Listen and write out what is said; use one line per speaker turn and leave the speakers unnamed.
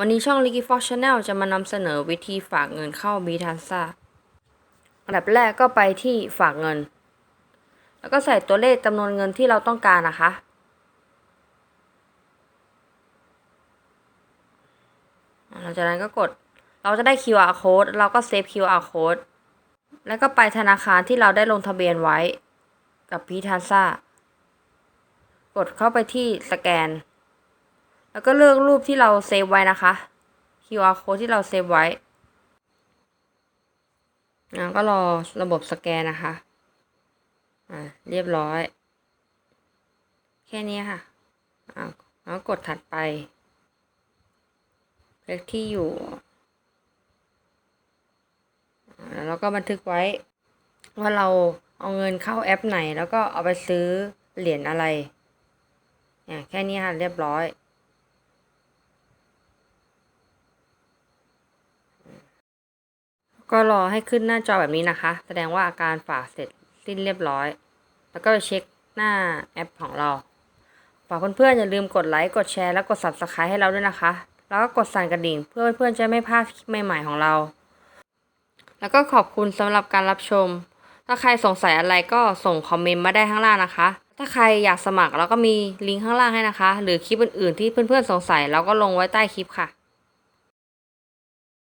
วันนี้ช่อง Licky Fox Channel จะมานำเสนอวิธีฝากเงินเข้า b ีทันซ่าอันดับแรกก็ไปที่ฝากเงิน แล้วก็ใส่ตัวเลขจำนวนเงินที่เราต้องการนะคะ หลังจากนั้นก็กด เราจะได้ QR code เราก็เซฟ QR code แล้วก็ไปธนาคารที่เราได้ลงทะเบียนไว้กับพีทันซ่ากดเข้าไปที่สแกน แล้วก็เลือกรูปที่เราเซฟไว้นะคะ QR code ที่เราเซฟไว้แล้วก็รอระบบสแกนนะคะ อ่าเรียบร้อย แค่นี้ค่ะอ่าแล้วกดถัดไปเลขที่อยู่แล้วก็บันทึกไว้ ว่าเราเอาเงินเข้าแอปไหน แล้วก็เอาไปซื้อเหรียญอะไรนี่แค่นี้ค่ะเรียบร้อย ก็รอให้ขึ้นหน้าจอแบบนี้นะคะ แสดงว่าการฝากเสร็จสิ้นเรียบร้อย แล้วก็ไปเช็คหน้าแอปของเราฝากเพื่อนๆอย่าลืมกดไลค์กดแชร์และกด subscribe ให้เราด้วยนะคะ แล้วก็กดสั่นกระดิ่ง เพื่อเพื่อนๆจะไม่พลาดคลิปใหม่ๆของเรา แล้วก็ขอบคุณสำหรับการรับชม ถ้าใครสงสัยอะไรก็ส่งคอมเมนต์มาได้ข้างล่างนะคะ ถ้าใครอยากสมัครเราก็มีลิงก์ข้างล่างให้นะคะ หรือคลิปอื่นๆที่เพื่อนๆสงสัยเราก็ลงไว้ใต้คลิปค่ะ